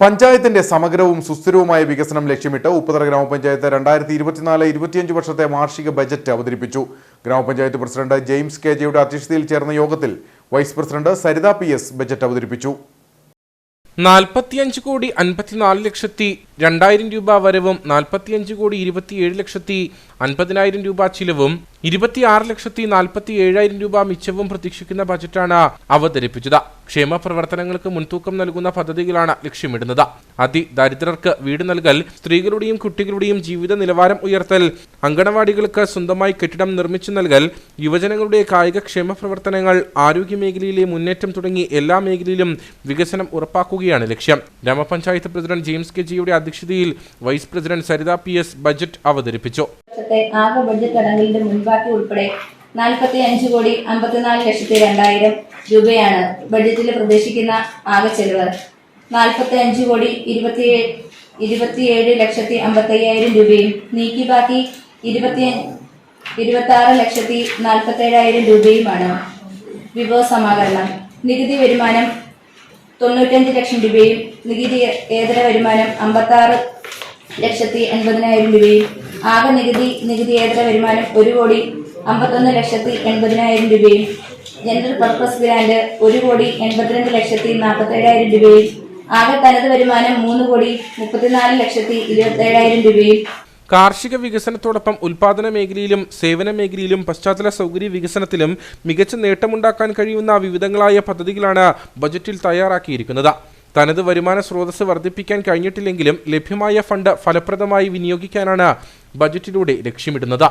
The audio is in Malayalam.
പഞ്ചായത്തിന്റെ സമഗ്രവും സുസ്ഥിരവുമായ വികസനം ലക്ഷ്യമിട്ട് ഉപ്പുതറ ഗ്രാമപഞ്ചായത്ത് രണ്ടായിരത്തി ഇരുപത്തിനാല് ഇരുപത്തിയഞ്ച് വർഷത്തെ വാർഷിക ബജറ്റ് അവതരിപ്പിച്ചു. ഗ്രാമപഞ്ചായത്ത് പ്രസിഡന്റ് ജെയിംസ് കെ ജെയുടെ അധ്യക്ഷതയിൽ ചേർന്ന യോഗത്തിൽ vice president Saritha P S budget അവതരിപ്പിച്ചു. നാൽപ്പത്തിയഞ്ച് കോടി അൻപത്തിനാല് ലക്ഷത്തി രണ്ടായിരം രൂപ വരവും നാൽപ്പത്തിയഞ്ച് കോടി ഇരുപത്തിയേഴ് ലക്ഷത്തി അൻപതിനായിരം രൂപ ചിലവും ഇരുപത്തിയാറ് ലക്ഷത്തി നാൽപ്പത്തി ഏഴായിരം രൂപ മിച്ചവും പ്രതീക്ഷിക്കുന്ന ബജറ്റാണ് അവതരിപ്പിച്ചത്. ക്ഷേമ പ്രവർത്തനങ്ങൾക്ക് മുൻതൂക്കം നൽകുന്ന പദ്ധതികളാണ് ലക്ഷ്യമിടുന്നത്. അതിദരിദ്രർക്ക് വീട് നൽകൽ സ്ത്രീകളുടെയും കുട്ടികളുടെയും ജീവിത നിലവാരം ഉയർത്തൽ അങ്കണവാടികൾക്ക് സ്വന്തമായി കെട്ടിടം നിർമ്മിച്ചു നൽകൽ യുവജനങ്ങളുടെ കായിക ക്ഷേമ പ്രവർത്തനങ്ങൾ ആരോഗ്യമേഖലയിലെ മുന്നേറ്റം തുടങ്ങി എല്ലാ മേഖലയിലും വികസനം ഉറപ്പാക്കുകയാണ് ലക്ഷ്യം. ഗ്രാമപഞ്ചായത്ത് പ്രസിഡന്റ് ജെയിംസ് കെ ജിയുടെ അധ്യക്ഷതയിൽ vice president Saritha P S budget അവതരിപ്പിച്ചു. ആകെ ബഡ്ജറ്റ് അടങ്കലിന്റെ മുൻപാക്കി ഉൾപ്പെടെ നാൽപ്പത്തി അഞ്ച് കോടി അമ്പത്തിനാല് ലക്ഷത്തി രണ്ടായിരം രൂപയാണ് ബഡ്ജറ്റിൽ പ്രതീക്ഷിക്കുന്ന ആകെ ചെലവ്. നാൽപ്പത്തി അഞ്ച് കോടി ഇരുപത്തി ഇരുപത്തിയേഴ് ലക്ഷത്തി അമ്പത്തയ്യായിരം രൂപയും നീക്കി ബാക്കി ഇരുപത്തി ആറ് ലക്ഷത്തി നാൽപ്പത്തേഴായിരം രൂപയുമാണ് വിഭവ സമാഹരണം. നികുതി വരുമാനം തൊണ്ണൂറ്റഞ്ച് ലക്ഷം രൂപയും നികുതി ഏതര വരുമാനം അമ്പത്താറ് ലക്ഷത്തി എൺപതിനായിരം രൂപയും ആകെ നികുതി നികുതിയേതര വരുമാനം ഒരു കോടി അമ്പത്തൊന്ന് ലക്ഷത്തി എൺപതിനായിരം രൂപയും ജനറൽ പർപ്പസ് ഗ്രാന്റ് ഒരു കോടി എൺപത്തിരണ്ട് ലക്ഷത്തി നാൽപ്പത്തേഴായിരം രൂപയും ആകെ തനത് വരുമാനം മൂന്ന് കോടി മുപ്പത്തിനാല് ലക്ഷത്തി ഇരുപത്തേഴായിരം രൂപയും. കാർഷിക വികസനത്തോടൊപ്പം ഉൽപാദന മേഖലയിലും സേവന മേഖലയിലും പശ്ചാത്തല സൗകര്യ വികസനത്തിലും മികച്ച നേട്ടമുണ്ടാക്കാൻ കഴിയുന്ന വിവിധങ്ങളായ പദ്ധതികളാണ് ബജറ്റിൽ തയ്യാറാക്കിയിരിക്കുന്നത്. തനത് വരുമാന സ്രോതസ് വർദ്ധിപ്പിക്കാൻ കഴിഞ്ഞിട്ടില്ലെങ്കിലും ലഭ്യമായ ഫണ്ട് ഫലപ്രദമായി വിനിയോഗിക്കാനാണ് ബജറ്റിലൂടെ ലക്ഷ്യമിടുന്നത്.